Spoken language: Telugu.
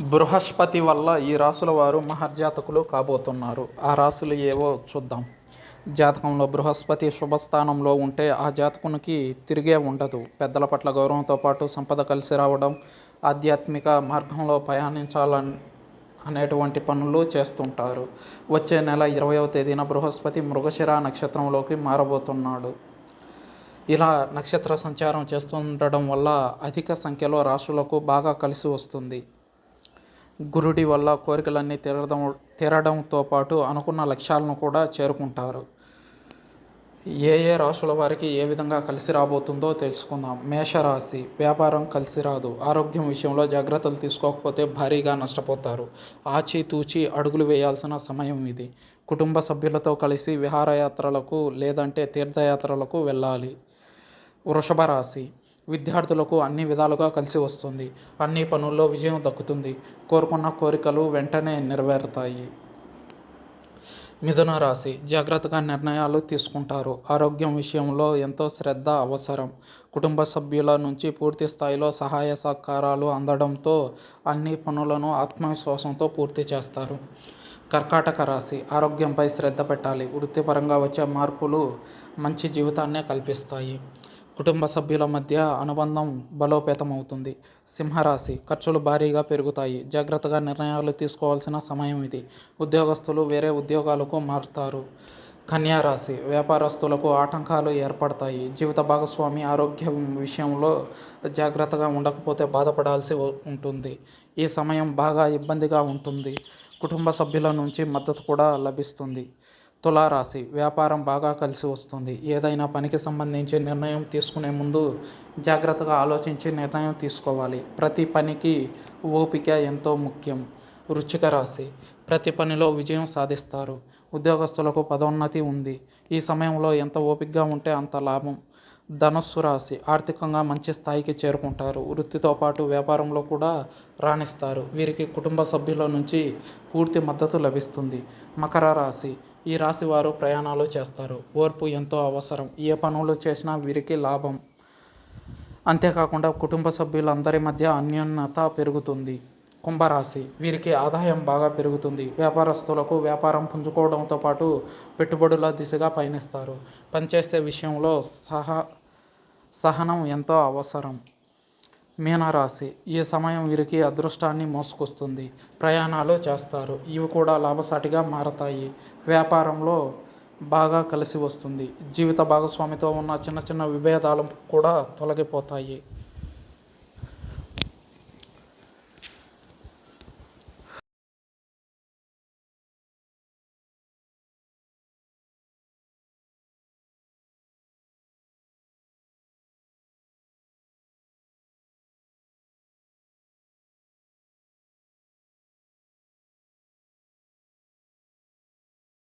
బృహస్పతి వల్ల ఈ రాసుల వారు మహర్జాతకులు కాబోతున్నారు. ఆ రాసులు ఏవో చూద్దాం. జాతకంలో బృహస్పతి శుభస్థానంలో ఉంటే ఆ జాతకునికి తిరిగే ఉండదు. పెద్దల పట్ల గౌరవంతో పాటు సంపద కలిసి రావడం ఆధ్యాత్మిక మార్గంలో ప్రయాణించాలని అనేటువంటి పనులు చేస్తుంటారు. వచ్చే నెల ఇరవయవ తేదీన బృహస్పతి మృగశిర నక్షత్రంలోకి మారబోతున్నాడు. ఇలా నక్షత్ర సంచారం చేస్తుండడం వల్ల అధిక సంఖ్యలో రాశులకు బాగా కలిసి వస్తుంది. గురుడి వల్ల కోరికలన్నీ తీరడం తీరడంతో పాటు అనుకున్న లక్ష్యాలను కూడా చేరుకుంటారు. ఏ ఏ రాశుల వారికి ఏ విధంగా కలిసి రాబోతుందో తెలుసుకుందాం. మేషరాశి వ్యాపారం కలిసి రాదు. ఆరోగ్యం విషయంలో జాగ్రత్తలు తీసుకోకపోతే భారీగా నష్టపోతారు. ఆచితూచి అడుగులు వేయాల్సిన సమయం ఇది. కుటుంబ సభ్యులతో కలిసి విహారయాత్రలకు లేదంటే తీర్థయాత్రలకు వెళ్ళాలి. వృషభ రాశి విద్యార్థులకు అన్ని విధాలుగా కలిసి వస్తుంది. అన్ని పనుల్లో విజయం దక్కుతుంది. కోరుకున్న కోరికలు వెంటనే నెరవేరుతాయి. మిథున రాశి జాగ్రత్తగా నిర్ణయాలు తీసుకుంటారు. ఆరోగ్యం విషయంలో ఎంతో శ్రద్ధ అవసరం. కుటుంబ సభ్యుల నుంచి పూర్తి స్థాయిలో సహాయ సహకారాలు అందడంతో అన్ని పనులను ఆత్మవిశ్వాసంతో పూర్తి చేస్తారు. కర్కాటక రాశి ఆరోగ్యంపై శ్రద్ధ పెట్టాలి. వృత్తిపరంగా వచ్చే మార్పులు మంచి జీవితాన్నే కల్పిస్తాయి. కుటుంబ సభ్యుల మధ్య అనుబంధం బలోపేతమవుతుంది. సింహరాశి ఖర్చులు భారీగా పెరుగుతాయి. జాగ్రత్తగా నిర్ణయాలు తీసుకోవాల్సిన సమయం ఇది. ఉద్యోగస్తులు వేరే ఉద్యోగాలకు మారుతారు. కన్యారాశి వ్యాపారస్తులకు ఆటంకాలు ఏర్పడతాయి. జీవిత భాగస్వామి ఆరోగ్యం విషయంలో జాగ్రత్తగా ఉండకపోతే బాధపడాల్సి ఉంటుంది. ఈ సమయం బాగా ఇబ్బందిగా ఉంటుంది. కుటుంబ సభ్యుల నుంచి మద్దతు కూడా లభిస్తుంది. తులారాశి వ్యాపారం బాగా కలిసి వస్తుంది. ఏదైనా పనికి సంబంధించి నిర్ణయం తీసుకునే ముందు జాగ్రత్తగా ఆలోచించి నిర్ణయం తీసుకోవాలి. ప్రతి పనికి ఓపిక ఎంతో ముఖ్యం. వృచ్చిక రాశి ప్రతి పనిలో విజయం సాధిస్తారు. ఉద్యోగస్తులకు పదోన్నతి ఉంది. ఈ సమయంలో ఎంత ఓపికగా ఉంటే అంత లాభం. ధనస్సు రాశి ఆర్థికంగా మంచి స్థాయికి చేరుకుంటారు. వృత్తితో పాటు వ్యాపారంలో కూడా రాణిస్తారు. వీరికి కుటుంబ సభ్యుల నుంచి పూర్తి మద్దతు లభిస్తుంది. మకర రాశి ఈ రాశి వారు ప్రయాణాలు చేస్తారు. ఓర్పు ఎంతో అవసరం. ఏ పనులు చేసినా వీరికి లాభం. అంతేకాకుండా కుటుంబ సభ్యులందరి మధ్య అన్యోన్యత పెరుగుతుంది. కుంభరాశి వీరికి ఆదాయం బాగా పెరుగుతుంది. వ్యాపారస్తులకు వ్యాపారం పుంజుకోవడంతో పాటు పెట్టుబడుల దిశగా పయనిస్తారు. పనిచేసే విషయంలో సహ సహనం ఎంతో అవసరం. మీనరాశి. ఈ సమయం వీరికి అదృష్టాన్ని మోసుకొస్తుంది. ప్రయాణాలు చేస్తారు. ఇవి కూడా లాభసాటిగా మారతాయి. వ్యాపారంలో బాగా కలిసి వస్తుంది. జీవిత భాగస్వామితో ఉన్న చిన్న చిన్న విభేదాలు కూడా తొలగిపోతాయి.